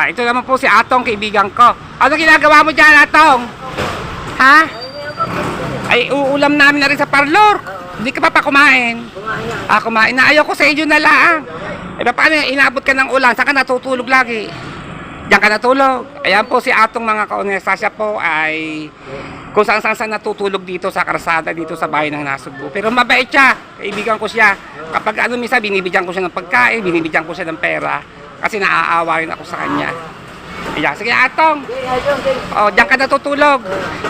Ah, Ito naman po si Atong, kaibigan ko. Ano ginagawa mo dyan, Atong? Ha? Ay, uulam namin na rin sa parlor. Hindi ka pa pa kumain. Ah, kumain na. Ayaw ko sa inyo na lang. Eh, paano? Inabot ka ng ulan. Saan ka natutulog lagi? Diyan ka natulog. Ayan po si Atong mga kaonesa. Siya po ay kung saan saan saan natutulog dito sa karsada dito sa bahay ng Nasugbu. Pero mabait siya. Kaibigan ko siya. Kapag ano minsan binibigyan ko siya ng pagkain, binibigyan ko siya ng pera kasi naaawa rin ako sa kanya. Ayan, sige Atong. Oh, diyan ka natutulog.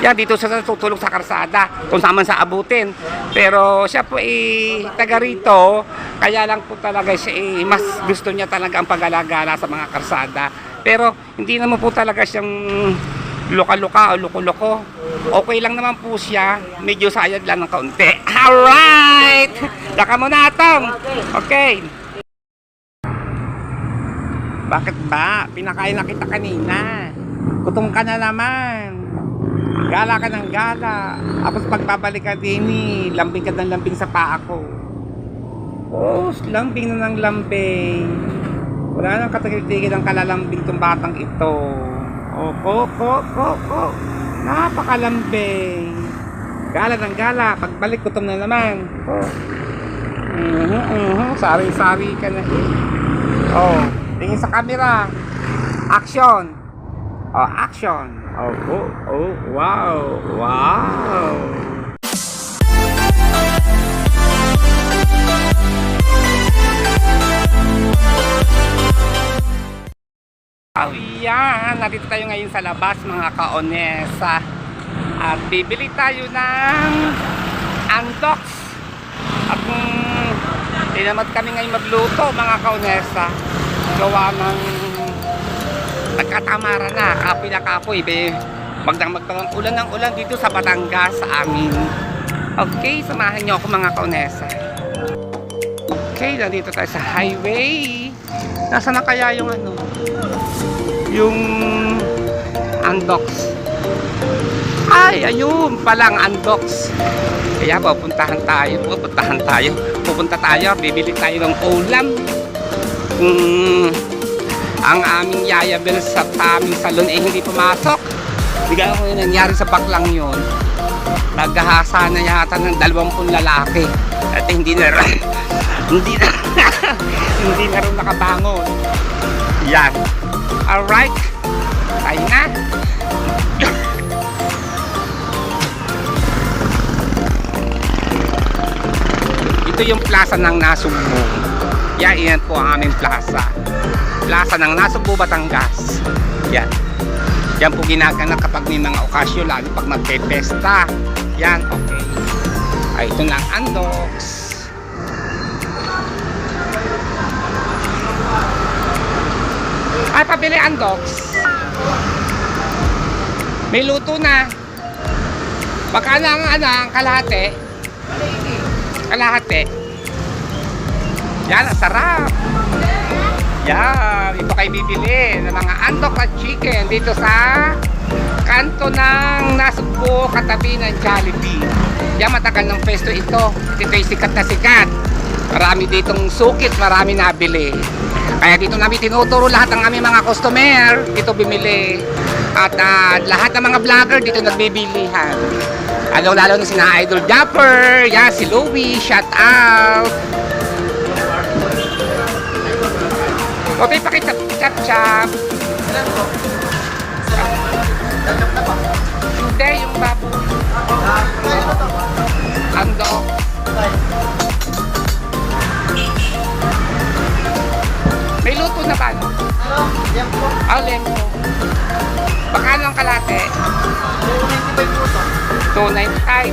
Yan dito siya natutulog sa karsada kung saan man sa abutin. Pero siya po eh taga rito, kaya lang po talaga siya eh, mas gusto niya talaga ang pag-alagala sa mga karsada. Pero hindi naman po talaga siyang luka-luka o loko-loko. Okay lang naman po siya. Medyo sayad lang ng kaunti. Alright! Daka mo na, Atong. Okay. Bakit ba? Pinakain na kita kanina. Gutom ka na naman. Gala ka ng gala. Tapos pagpabalik ka din eh, lambing ka ng lambing sa paa ko. Oh, lambing na ng lambing. Wala nang katigil-tigil ang kalalambing tong batang ito. Oh, ko, ko, ko, ko. Napakalambing. Gala ng gala. Pagbalik gutom na naman. Oh. Mhm, mhm. Sari-sari ka na eh. Oh, tingin sa camera. Action. Oh, action. Oh, oh, oh, wow. Wow. Oh, yan. Nandito tayo ngayon sa labas, mga kaonesa. At bibili tayo ng andox. At kung tinamad kami ngayon magluto, mga kaonesa, gawa ng nagkatamara na, kapoy na kapoy, be. Magdang magdang ulan ng ulan dito sa Batangas sa amin. Okay, samahan niyo ako mga kaonesa. Okay, nandito tayo sa highway. Nasaan na kaya yung ano? Yung Andox. Ay, ayun, palang Andox. Kaya pupuntahan tayo, pupuntahan tayo. Pupunta tayo, bibili tayo ng ulam. Kung ang aming Yaya Bell sa aming salon eh hindi pumasok. Bigla ko yung nangyari sa baklang yun. Naghahasa na yata ng dalawampung lalaki. At hindi na rin, hindi na, hindi na rin nakabangon. Yan. Alright. Tayo na. Ito yung plaza ng Nasugbo. Yan, yan po ang aming plaza. Plaza ng Nasugbo, Batangas. Yan. Yan po ginaganap kapag may mga okasyon, lalo pag magpe-pesta. Yan, okay. Ay, ito lang Andox. Ay, pabili Andox. May luto na. Baka na ang ano, ang kalahati. Kalahati. Yan, ang sarap. Yan, ito kayo bibili ng mga andok at chicken dito sa kanto ng Nasugbo katabi ng Jollibee. Yan, matagal ng pesto ito. Ito yung sikat na sikat. Marami ditong sukit, marami nabili. Kaya dito namin tinuturo lahat ng aming mga customer dito bimili. At ah, lahat ng mga vlogger dito nagbibilihan. Lalo lalo na sina Idol Japper, yan si Louie, shout out. Okay, pakichat chap chap. Hindi, yung babo. Ando. May luto na ba? no? Ah, lempo. Baka ang kalate? 295.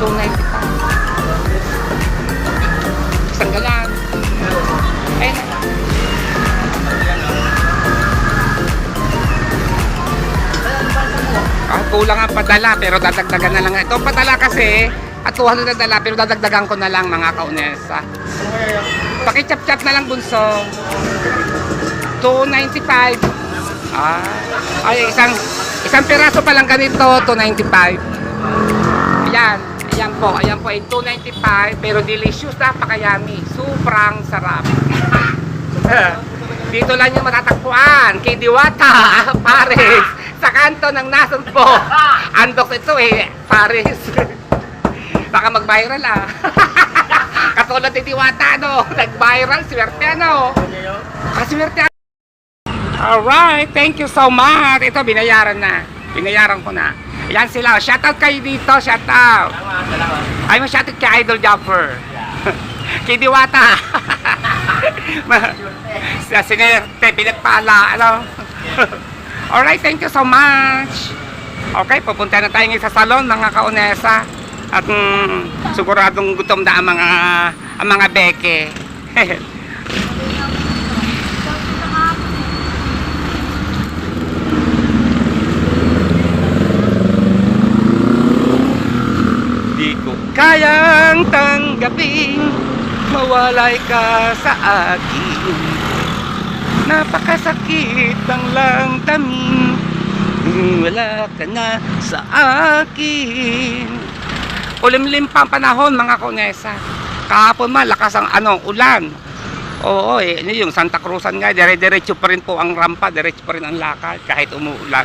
295. Kulang ang padala pero dadagdagan na lang. Ito padala kasi at 200 na dala pero dadagdagan ko na lang mga kaunesa. Pakichap-chap na lang bunso. 295. Ah, ay isang isang piraso pa lang ganito 295. Ayan, ayan po, ayan po ay 295 pero delicious napakayami. Sobrang sarap. Dito lang yung matatagpuan, kay Diwata, Paris, sa kanto ng Nason po. Andox ito eh, Paris. Baka mag-viral ah. Katulad ni Diwata, no? Nag-viral, swerte ano? Kaswerte Alright, thank you so much. Ito, binayaran na. Binayaran ko na. Yan sila. Shoutout kayo dito, shoutout. Ay, mo shoutout kay Idol Jumper. kay Diwata. Sinerte, pinagpala, ano? Alright, thank you so much. Okay, pupunta na tayo sa salon, mga kaunesa. At mm, siguradong gutom na ang mga, ang mga beke. Di ko kayang tanggapin Mawalay ka sa akin Napakasakit ng langtamin Kung Wala ka na sa akin Ulimlim pa ang panahon mga konesa Kahapon man lakas ang ano, ulan Oo eh, yung Santa Cruzan nga, dire-diretso pa rin po ang rampa, diretso pa rin ang lakad kahit umuulan.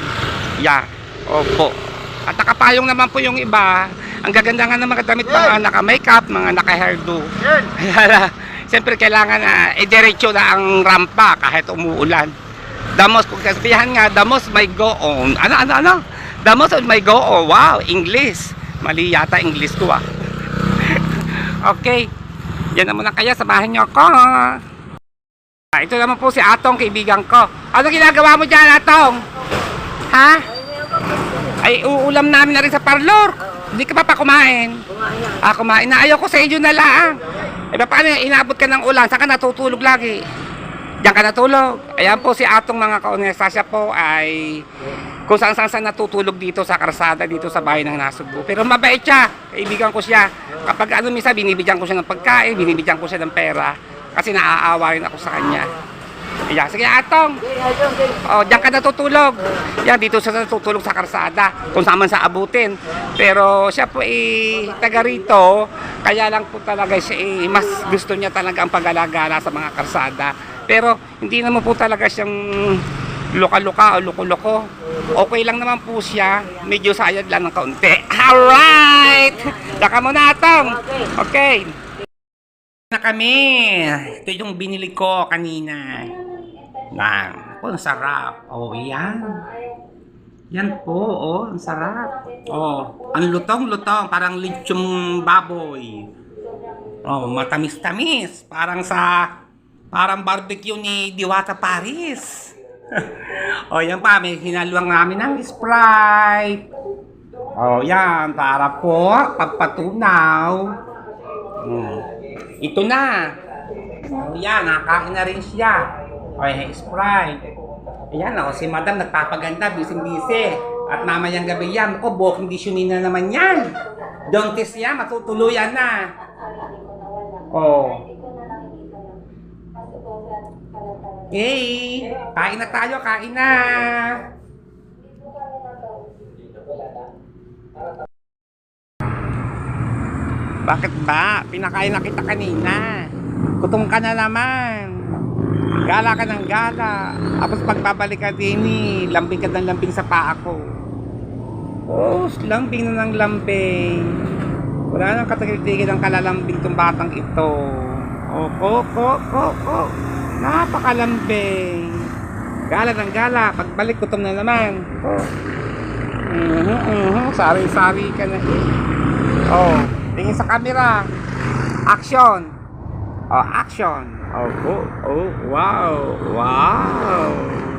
Yeah, opo. At nakapayong naman po yung iba. Ang gaganda nga ng mga damit, mga naka-makeup, mga naka-hairdo. Kaya, Siyempre kailangan na i-diretso na ang rampa kahit umuulan. Damos, kung kasabihan nga, most may go on. Ano, ano, ano? Most may go on. Wow, English. Mali yata English ko ah. okay. Yan na kaya, samahan niyo ako. Ah, Ito naman po si Atong, kaibigan ko. Ano ginagawa mo dyan, Atong? Ha? Ay, uulam namin na rin sa parlor. Hindi ka pa pa kumain. Ah, kumain na. Ayaw ko sa inyo na lang. Eh, paano yan? Inabot ka ng ulan. Saan ka natutulog lagi? Diyan ka natulog. Ayan po si Atong mga kaonesa. Siya po ay kung saan saan saan natutulog dito sa karsada dito sa bahay ng Nasugbu. Pero mabait siya. Kaibigan ko siya. Kapag ano misa, binibigyan ko siya ng pagkain, binibigyan ko siya ng pera. Kasi naaawa rin ako sa kanya. Ayan, sige Atong. Oh, diyan ka natutulog. Yan, dito siya natutulog sa karsada. Kung saan sa abutin. Pero siya po eh, taga rito. Kaya lang po talaga siya eh, mas gusto niya talaga ang pag-alagala sa mga karsada. Pero hindi naman po talaga siyang luka-luka o loko-loko. Okay lang naman po siya. Medyo sayad lang ng kaunti. Alright! Daka mo na, Atong. Okay. Na kami. Ito yung binili ko kanina. Lang. Oh, ang sarap. Oh, yan. Yan po, oh, ang sarap. Oh, ang lutong-lutong, parang lechong baboy. Oh, matamis-tamis, parang sa parang barbecue ni Diwata Paris. oh, yan pa, may hinaluang namin ng Sprite. Oh, yan, para po pagpatunaw. Hmm. Ito na. Oh, yan, nakain na rin siya. Okay, Sprite. Ayan, oh, si Madam nagpapaganda, busy-busy. At mamayang gabi yan, ko, buhok kondisyonin na naman yan. Dontis yan, matutuluyan na. Oh. Hey, kain na tayo, kain na. Bakit ba? Pinakain na kita kanina. Gutom ka na naman. Gala ka ng gala. Tapos pagbabalik ka din eh, lambing ka ng lambing sa paa ko. Oh, lambing na ng lambing. Wala nang katagil-tigil ang kalalambing tong batang ito. Oh, ko, ko, ko, ko. Napakalambing. Gala ng gala. Pagbalik, gutom na naman. Oh. Mhm, mhm. Sari-sari ka na eh. Oh, tingin sa camera. Action. Oh, action. Oh, oh, oh, wow. Wow.